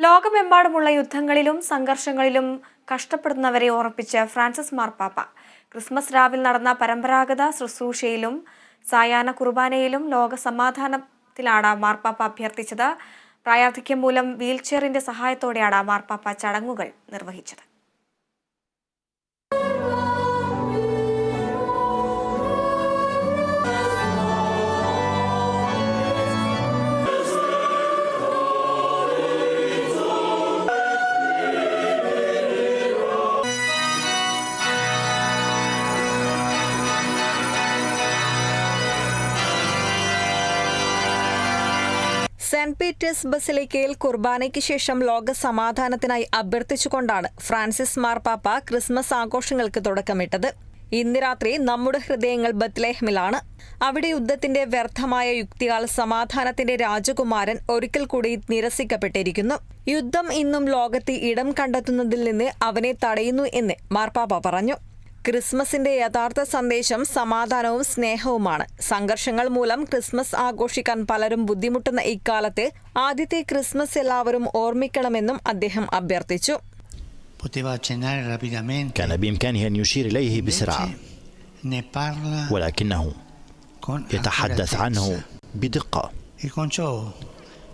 ലോകമെമ്പാടുമുള്ള യുദ്ധങ്ങളിലും സംഘർഷങ്ങളിലും കഷ്ടപ്പെടുന്നവരെ ഓർപ്പിച്ച് ഫ്രാൻസിസ് മാർപ്പാപ്പ. ക്രിസ്മസ് രാവിൽ നടന്ന പരമ്പരാഗത ശുശ്രൂഷയിലും സായാഹ്ന കുർബാനയിലും ലോക സമാധാനത്തിലാണ് മാർപ്പാപ്പ അഭ്യർത്ഥിച്ചത്. പ്രായാധിക്യം മൂലം വീൽചെയറിന്റെ സഹായത്തോടെയാണ് മാർപ്പാപ്പ ചടങ്ങുകൾ നിർവഹിച്ചത്. സെന്റ് പീറ്റേഴ്സ് ബസിലിക്കയിൽ കുർബാനയ്ക്ക് ശേഷം ലോക സമാധാനത്തിനായി അഭ്യർത്ഥിച്ചുകൊണ്ടാണ് ഫ്രാൻസിസ് മാർപ്പാപ്പ ക്രിസ്മസ് ആഘോഷങ്ങൾക്ക് തുടക്കമിട്ടത്. ഇന്ന് രാത്രി നമ്മുടെ ഹൃദയങ്ങൾ ബത്ലേഹമിലാണ് അവിടെ യുദ്ധത്തിന്റെ വ്യർത്ഥമായ യുക്തിയാൽ സമാധാനത്തിന്റെ രാജകുമാരൻ ഒരിക്കൽ കൂടി നിരസിക്കപ്പെട്ടിരിക്കുന്നു. യുദ്ധം ഇന്നും ലോകത്ത് ഇടം കണ്ടെത്തുന്നതിൽ നിന്ന് അവനെ തടയുന്നു എന്ന് മാർപ്പാപ്പ പറഞ്ഞു. ക്രിസ്മസിന്റെ യഥാർത്ഥ സന്ദേശം സമാധാനവും സ്നേഹവുമാണ് സംഘർഷങ്ങൾ മൂലം ക്രിസ്മസ് ആഘോഷിക്കാൻ പലരും ബുദ്ധിമുട്ടുന്ന ഇക്കാലത്ത് ആദ്യത്തെ ക്രിസ്മസ് എല്ലാവരും ഓർമ്മിക്കണമെന്നും അദ്ദേഹം അഭ്യർത്ഥിച്ചു Poteva accennare rapidamente. كان بإمكانه أن يشير إليه بسرعة Dice, Ne parla ولكنه con يتحدث عنه accuratezza. بدقة E con ciò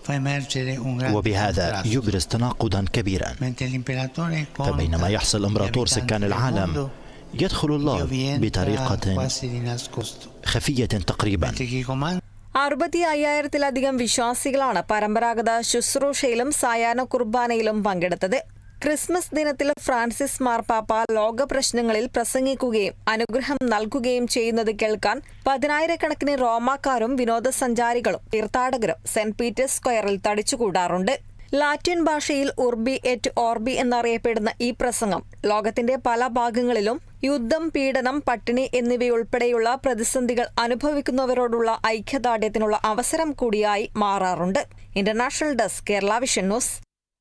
fa emergere un grande وبهذا contrasto. يبرز تناقضا كبيرا Mentre l'imperatore conta فبينما يحصل gli إمبراطور abitanti سكان del العالم mondo, يدخل Dio الله vi entra بطريقة quasi di nascosto. خفية تقريبا Mentre chi comanda അറുപത്തി അയ്യായിരത്തിലധികം വിശ്വാസികളാണ് പരമ്പരാഗത ശുശ്രൂഷയിലും സായാഹ്ന കുർബാനയിലും പങ്കെടുത്തത് Christmas ദിനത്തിൽ Francis മാർപ്പാപ്പ ലോക പ്രശ്നങ്ങളിൽ പ്രസംഗിക്കുകയും അനുഗ്രഹം നൽകുകയും ചെയ്യുന്നത് കേൾക്കാൻ പതിനായിരക്കണക്കിന് റോമാക്കാരും വിനോദസഞ്ചാരികളും തീർത്ഥാടകരും സെന്റ് പീറ്റേഴ്സ് സ്ക്വയറിൽ തടിച്ചുകൂടാറുണ്ട് ലാറ്റിൻ ഭാഷയിൽ ഉർബി എറ്റ് ഓർബി എന്നറിയപ്പെടുന്ന ഈ പ്രസംഗം ലോകത്തിന്റെ പല ഭാഗങ്ങളിലും യുദ്ധം പീഡനം പട്ടിണി എന്നിവയുൾപ്പെടെയുള്ള പ്രതിസന്ധികൾ അനുഭവിക്കുന്നവരോടുള്ള ഐക്യദാർഢ്യത്തിനുള്ള അവസരം കൂടിയായി മാറാറുണ്ട്. International desk Kerala vision news.